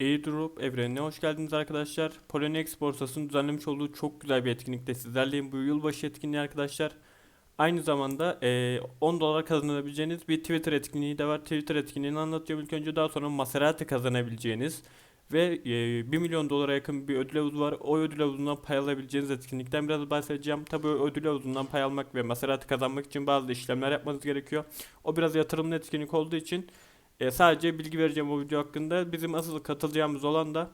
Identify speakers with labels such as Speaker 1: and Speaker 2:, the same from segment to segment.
Speaker 1: Airdrop evrenine hoş geldiniz arkadaşlar. Poloniex borsasının düzenlemiş olduğu çok güzel bir etkinlikte sizlerleyim. Bu yılbaşı etkinliği arkadaşlar. Aynı zamanda eee, 10 dolar kazanabileceğiniz bir Twitter etkinliği de var. Twitter etkinliğini anlatıyorum ilk önce daha sonra Maserati kazanabileceğiniz ve eee 1 milyon dolara yakın bir ödül havuzu var. O ödül havuzundan pay alabileceğiniz etkinlikten biraz bahsedeceğim. Tabii ödül havuzundan pay almak ve Maserati kazanmak için bazı işlemler yapmanız gerekiyor. O biraz yatırımlı etkinlik olduğu için e, sadece bilgi vereceğim bu video hakkında. Bizim asıl katılacağımız olan da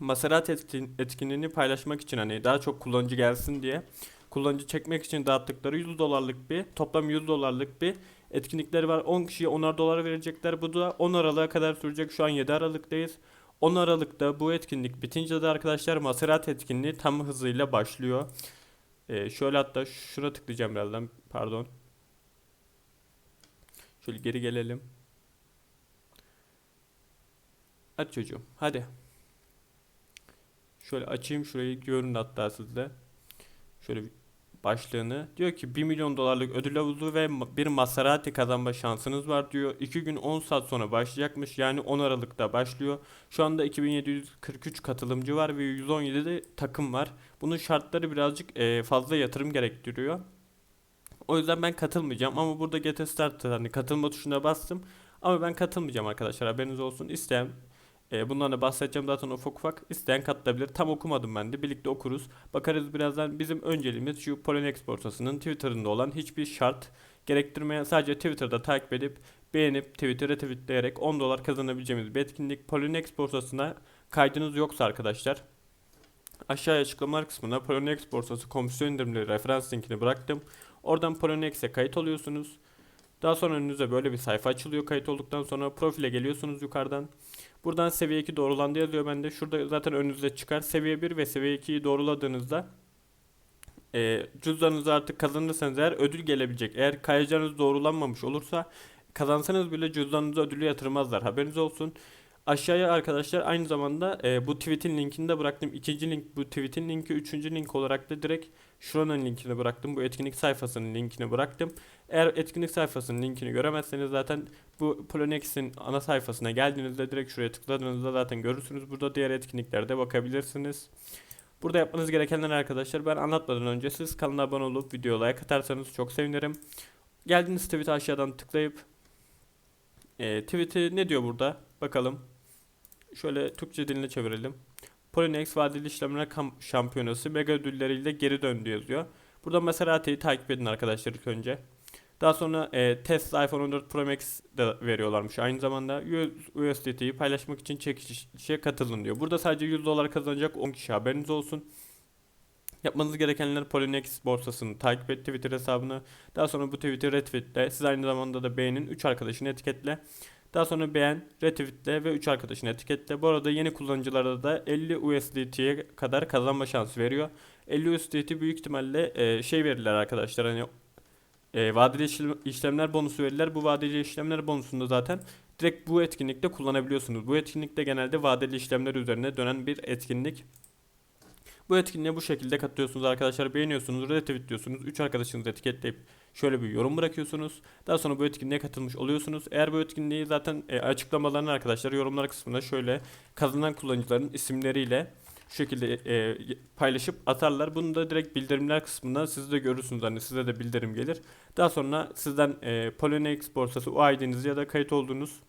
Speaker 1: Maserati etkin, etkinliğini paylaşmak için hani daha çok kullanıcı gelsin diye kullanıcı çekmek için dağıttıkları 100 dolarlık bir toplam 100 dolarlık bir etkinlikleri var. 10 kişiye 10'ar dolar verecekler. Bu da 10 Aralık'a kadar sürecek. Şu an 7 Aralık'tayız. 10 Aralık'ta bu etkinlik bitince de arkadaşlar Maserati etkinliği tam hızıyla başlıyor. E, şöyle hatta şuna tıklayacağım birazdan. Pardon. Şöyle geri gelelim. Hadi çocuğum hadi. Şöyle açayım şurayı görün hatta sizde. Şöyle başlığını. Diyor ki 1 milyon dolarlık ödül havuzu ve bir Maserati kazanma şansınız var diyor. 2 gün 10 saat sonra başlayacakmış. Yani 10 Aralık'ta başlıyor. Şu anda 2743 katılımcı var ve 117 de takım var. Bunun şartları birazcık eee, fazla yatırım gerektiriyor. O yüzden ben katılmayacağım ama burada Get Start hani katılma tuşuna bastım. Ama ben katılmayacağım arkadaşlar haberiniz olsun. İsteyen e, bundan da bahsedeceğim zaten ufak ufak. İsteyen katılabilir. Tam okumadım ben de. Birlikte okuruz. Bakarız birazdan. Bizim önceliğimiz şu Poloniex borsasının Twitter'ında olan hiçbir şart gerektirmeyen sadece Twitter'da takip edip beğenip Twitter'a retweetleyerek 10 dolar kazanabileceğimiz bir etkinlik. Poloniex borsasına kaydınız yoksa arkadaşlar aşağıya açıklamalar kısmına Poloniex borsası komisyon indirimleri referans linkini bıraktım. Oradan Poloniex'e kayıt oluyorsunuz. Daha sonra önünüze böyle bir sayfa açılıyor. Kayıt olduktan sonra profile geliyorsunuz yukarıdan. Buradan seviye 2 doğrulandı yazıyor bende. Şurada zaten önünüze çıkar. Seviye 1 ve seviye 2'yi doğruladığınızda e, cüzdanınızı artık kazanırsanız eğer ödül gelebilecek. Eğer kayacağınız doğrulanmamış olursa kazansanız bile cüzdanınıza ödülü yatırmazlar. Haberiniz olsun. Aşağıya arkadaşlar aynı zamanda e, bu tweet'in linkini de bıraktım. İkinci link bu tweet'in linki. Üçüncü link olarak da direkt şuranın linkini bıraktım. Bu etkinlik sayfasının linkini bıraktım. Eğer etkinlik sayfasının linkini göremezseniz zaten bu Polonex'in ana sayfasına geldiğinizde direkt şuraya tıkladığınızda zaten görürsünüz. Burada diğer etkinliklerde bakabilirsiniz. Burada yapmanız gerekenler arkadaşlar ben anlatmadan önce siz kanala abone olup videoya like atarsanız çok sevinirim. Geldiğiniz tweet'i aşağıdan tıklayıp e, tweet'i ne diyor burada bakalım. Şöyle Türkçe diline çevirelim. Poloniex vadeli işlemler şampiyonası mega ödülleriyle geri döndü yazıyor. Burada Maserati'yi takip edin arkadaşlar ilk önce. Daha sonra e, test iPhone 14 Pro Max de veriyorlarmış. Aynı zamanda USDT'yi paylaşmak için çekilişe katılın diyor. Burada sadece 100 dolar kazanacak 10 kişi haberiniz olsun. Yapmanız gerekenler Poloniex borsasını takip et Twitter hesabını. Daha sonra bu tweet'i retweetle. Siz aynı zamanda da beğenin. 3 arkadaşını etiketle. Daha sonra beğen, retweetle ve 3 arkadaşını etiketle. Bu arada yeni kullanıcılara da 50 USDT'ye kadar kazanma şansı veriyor. 50 USDT büyük ihtimalle e, şey verirler arkadaşlar hani e, vadeli işlem- işlemler bonusu verirler. Bu vadeli işlemler bonusunda zaten direkt bu etkinlikte kullanabiliyorsunuz. Bu etkinlikte genelde vadeli işlemler üzerine dönen bir etkinlik. Bu etkinliğe bu şekilde katılıyorsunuz arkadaşlar. Beğeniyorsunuz, retweetliyorsunuz. 3 arkadaşınızı etiketleyip şöyle bir yorum bırakıyorsunuz. Daha sonra bu etkinliğe katılmış oluyorsunuz. Eğer bu etkinliği zaten e, açıklamalarını arkadaşlar yorumlar kısmına şöyle kazanan kullanıcıların isimleriyle şu şekilde e, paylaşıp atarlar. Bunu da direkt bildirimler kısmında siz de görürsünüz. Hani size de bildirim gelir. Daha sonra sizden e, Poloniex borsası UID'nizi ya da kayıt olduğunuz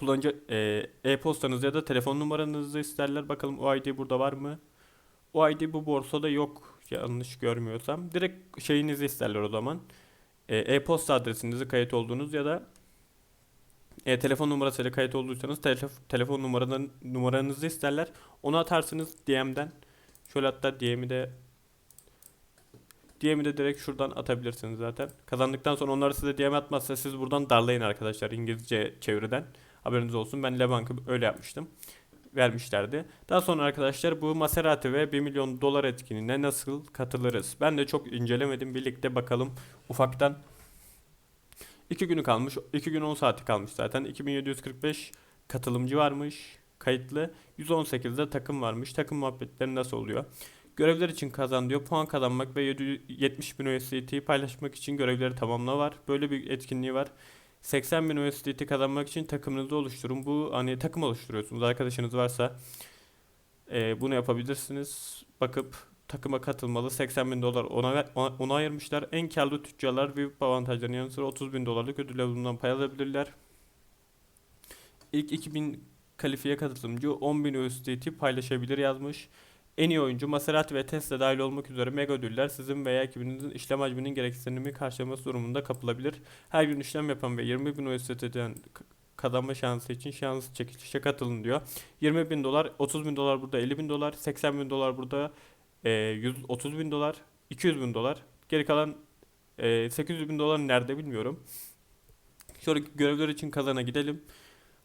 Speaker 1: kullanıcı e, e-postanızı ya da telefon numaranızı isterler. Bakalım UID burada var mı? UID bu borsada yok yanlış görmüyorsam. Direkt şeyinizi isterler o zaman. E, E-posta adresinizi kayıt olduğunuz ya da e, telefon numarasıyla kayıt olduysanız telef- telefon numaranın numaranızı isterler. Onu atarsınız DM'den. Şöyle hatta DM'i de DM'i de direkt şuradan atabilirsiniz zaten. Kazandıktan sonra onlar size DM atmazsa siz buradan darlayın arkadaşlar İngilizce çeviriden. Haberiniz olsun. Ben Lebank'ı öyle yapmıştım. Vermişlerdi. Daha sonra arkadaşlar bu Maserati ve 1 milyon dolar etkinliğine nasıl katılırız? Ben de çok incelemedim. Birlikte bakalım ufaktan. 2 günü kalmış. 2 gün 10 saati kalmış zaten. 2745 katılımcı varmış. Kayıtlı. 118'de takım varmış. Takım muhabbetleri nasıl oluyor? Görevler için kazan diyor. Puan kazanmak ve 770 bin USDT'yi paylaşmak için görevleri tamamla var. Böyle bir etkinliği var. 80 bin USDT kazanmak için takımınızı oluşturun. Bu hani takım oluşturuyorsunuz. Arkadaşınız varsa e, bunu yapabilirsiniz. Bakıp takıma katılmalı. 80 bin dolar ona, ona, ayırmışlar. En karlı tüccarlar VIP avantajlarının yanı sıra 30 bin dolarlık ödül avuzundan pay alabilirler. İlk 2000 kalifiye katılımcı 10 bin USDT paylaşabilir yazmış. En iyi oyuncu Maserati ve Tesla dahil olmak üzere mega ödüller sizin veya ekibinizin işlem hacminin gereksinimi karşılaması durumunda kapılabilir. Her gün işlem yapan ve 20 bin USDT'den kazanma şansı için şans çekilişe katılın diyor. 20 bin dolar, 30 bin dolar burada 50 bin dolar, 80 bin dolar burada e, 130 bin dolar, 200 bin dolar. Geri kalan e, 800 bin dolar nerede bilmiyorum. Sonraki görevler için kazana gidelim.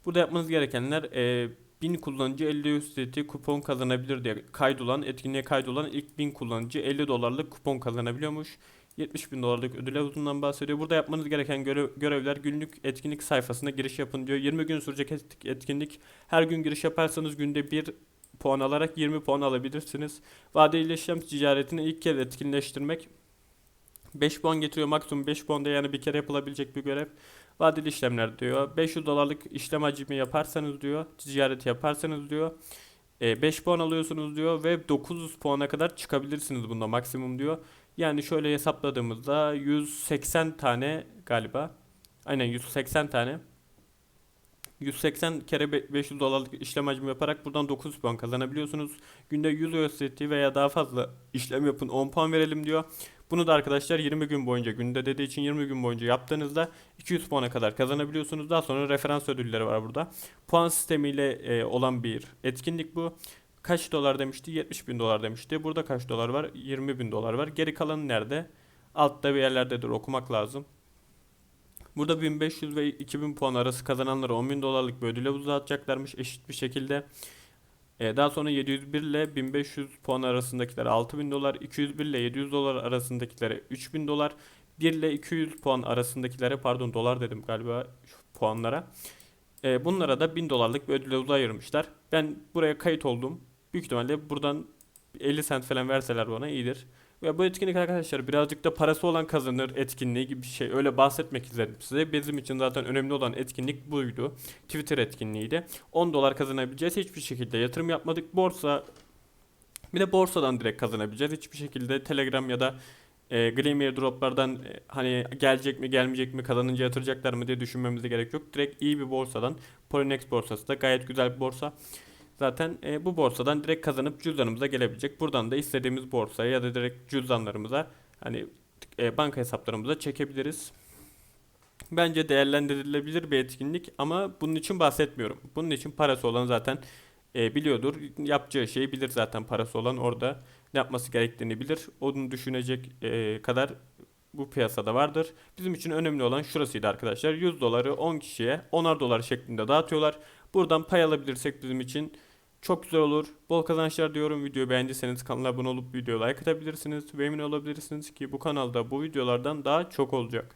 Speaker 1: Burada yapmanız gerekenler e, 1000 kullanıcı 50 USDT kupon kazanabilir diye kaydolan, etkinliğe kaydolan ilk 1000 kullanıcı 50 dolarlık kupon kazanabiliyormuş. 70 bin dolarlık ödül havuzundan bahsediyor. Burada yapmanız gereken görev, görevler günlük etkinlik sayfasına giriş yapın diyor. 20 gün sürecek et- etkinlik. Her gün giriş yaparsanız günde 1 puan alarak 20 puan alabilirsiniz. Vadeli işlem ticaretini ilk kez etkinleştirmek 5 puan getiriyor maksimum 5 puan da yani bir kere yapılabilecek bir görev. Vadeli işlemler diyor. 500 dolarlık işlem hacmi yaparsanız diyor. Ticareti yaparsanız diyor. 5 puan alıyorsunuz diyor ve 900 puana kadar çıkabilirsiniz bunda maksimum diyor. Yani şöyle hesapladığımızda 180 tane galiba. Aynen 180 tane. 180 kere be- 500 dolarlık işlem hacmi yaparak buradan 900 puan kazanabiliyorsunuz. Günde 100 USDT veya daha fazla işlem yapın 10 puan verelim diyor. Bunu da arkadaşlar 20 gün boyunca günde dediği için 20 gün boyunca yaptığınızda 200 puana kadar kazanabiliyorsunuz. Daha sonra referans ödülleri var burada. Puan sistemiyle e, olan bir etkinlik bu. Kaç dolar demişti? 70 bin dolar demişti. Burada kaç dolar var? 20 bin dolar var. Geri kalanı nerede? Altta bir yerlerdedir okumak lazım. Burada 1500 ve 2000 puan arası kazananlara 10 bin dolarlık bir ödül havuzu atacaklarmış eşit bir şekilde. Ee, daha sonra 701 ile 1500 puan arasındakilere 6000 dolar, 201 ile 700 dolar arasındakilere 3000 dolar, 1 ile 200 puan arasındakilere pardon dolar dedim galiba şu puanlara. Ee, bunlara da 1000 dolarlık bir ödül havuzu ayırmışlar. Ben buraya kayıt oldum. Büyük ihtimalle buradan 50 sent falan verseler bana iyidir. Ve bu etkinlik arkadaşlar birazcık da parası olan kazanır etkinliği gibi bir şey. Öyle bahsetmek istedim size. Bizim için zaten önemli olan etkinlik buydu. Twitter etkinliğiydi. 10 dolar kazanabileceğiz. Hiçbir şekilde yatırım yapmadık. Borsa bir de borsadan direkt kazanabileceğiz. Hiçbir şekilde Telegram ya da e, Gleamir droplardan e, hani gelecek mi gelmeyecek mi kazanınca yatıracaklar mı diye düşünmemize gerek yok. Direkt iyi bir borsadan Poloniex borsası da gayet güzel bir borsa. Zaten e, bu borsadan direkt kazanıp cüzdanımıza gelebilecek. Buradan da istediğimiz borsaya ya da direkt cüzdanlarımıza hani e, banka hesaplarımıza çekebiliriz. Bence değerlendirilebilir bir etkinlik ama bunun için bahsetmiyorum. Bunun için parası olan zaten e, biliyordur. Yapacağı şeyi bilir zaten parası olan orada ne yapması gerektiğini bilir. Onu düşünecek e, kadar bu piyasada vardır. Bizim için önemli olan şurasıydı arkadaşlar. 100 doları 10 kişiye 10'ar dolar şeklinde dağıtıyorlar. Buradan pay alabilirsek bizim için çok güzel olur. Bol kazançlar diyorum. Videoyu beğendiyseniz kanala abone olup videoya like atabilirsiniz. Ve emin olabilirsiniz ki bu kanalda bu videolardan daha çok olacak.